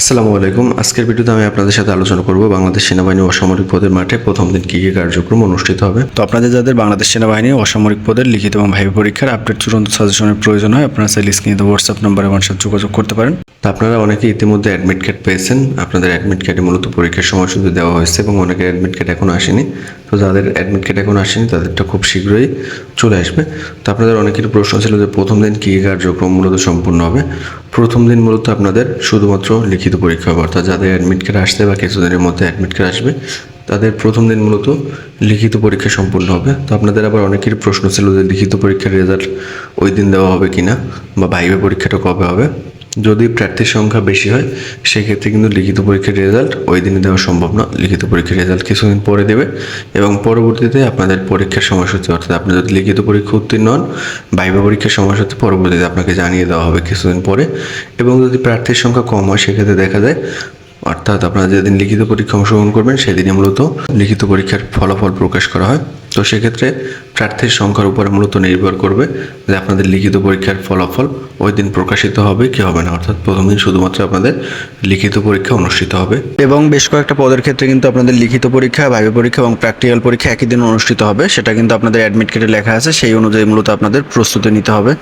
আসসালামু আলাইকুম। আজকের ভিডিওতে আমি আপনাদের সাথে আলোচনা করব বাংলাদেশ সেনাবাহিনী অসামরিক পদের মাঠে প্রথম দিন কী কী কার্যক্রম অনুষ্ঠিত হবে। তো আপনাদের যাদের বাংলাদেশ সেনাবাহিনী অসামরিক পদের লিখিত এবং ভাইবা পরীক্ষার আপডেট চূড়ান্ত সাজেশনের প্রয়োজন হয়, আপনারা চাইলে স্ক্রিনে হোয়াটসঅ্যাপ নম্বরে আমার সাথে যোগাযোগ করতে পারেন। তো আপনারা অনেকে ইতিমধ্যে অ্যাডমিট কার্ড পেয়েছেন। আপনাদের অ্যাডমিট কার্ডে মূলত পরীক্ষার সময় শুধু দেওয়া হয়েছে এবং অনেকের অ্যাডমিট কার্ড এখনও আসেনি। তো যাদের অ্যাডমিট কার্ড এখন আসেনি, তাদেরটা খুব শীঘ্রই চলে আসবে। তো আপনাদের অনেকের প্রশ্ন ছিল যে প্রথম দিন কী কার্যক্রম মূলত সম্পূর্ণ হবে? প্রথম দিন মূলত আপনাদের শুধুমাত্র লিখিত পরীক্ষা হবে। অর্থাৎ যাদের অ্যাডমিট কার্ড আসছে বা কিছুদিনের মধ্যে অ্যাডমিট কার্ড আসবে, তাদের প্রথম দিন মূলত লিখিত পরীক্ষা সম্পূর্ণ হবে। তো আপনাদের আবার অনেকের প্রশ্ন ছিল যে লিখিত পরীক্ষার রেজাল্ট ওই দিন দেওয়া হবে কি না বা ভাইবে পরীক্ষাটা কবে হবে? যদি প্রার্থীর সংখ্যা বেশি হয়, সেক্ষেত্রে কিন্তু লিখিত পরীক্ষার রেজাল্ট ওই দিনে দেওয়া সম্ভব না। লিখিত পরীক্ষার রেজাল্ট কিছুদিন পরে দেবে এবং পরবর্তীতে আপনাদের পরীক্ষার সময়সূচি, অর্থাৎ আপনি যদি লিখিত পরীক্ষা উত্তীর্ণ হন বাইবা পরীক্ষার সময়সূচি পরবর্তীতে আপনাকে জানিয়ে দেওয়া হবে কিছুদিন পরে। এবং যদি প্রার্থীর সংখ্যা কম হয়, সেক্ষেত্রে দেখা যায়, অর্থাৎ আপনারা যেদিন লিখিত পরীক্ষা অংশগ্রহণ করবেন, সেদিনই মূলত লিখিত পরীক্ষার ফলাফল প্রকাশ করা হয়। তো সেক্ষেত্রে প্রার্থীর সংখ্যার উপরে মূলত নির্ভর করবে যে আপনাদের লিখিত পরীক্ষার ফলাফল ওই দিন প্রকাশিত হবে কি হবে না। অর্থাৎ প্রথম দিন শুধুমাত্র আপনাদের লিখিত পরীক্ষা অনুষ্ঠিত হবে। এবং বেশ কয়েকটা পদের ক্ষেত্রে কিন্তু আপনাদের লিখিত পরীক্ষা ভাইবে পরীক্ষা এবং প্র্যাকটিক্যাল পরীক্ষা একই দিন অনুষ্ঠিত হবে। সেটা কিন্তু আপনাদের অ্যাডমিট কার্ডে লেখা আছে। সেই অনুযায়ী মূলত আপনাদের প্রস্তুতি নিতে হবে।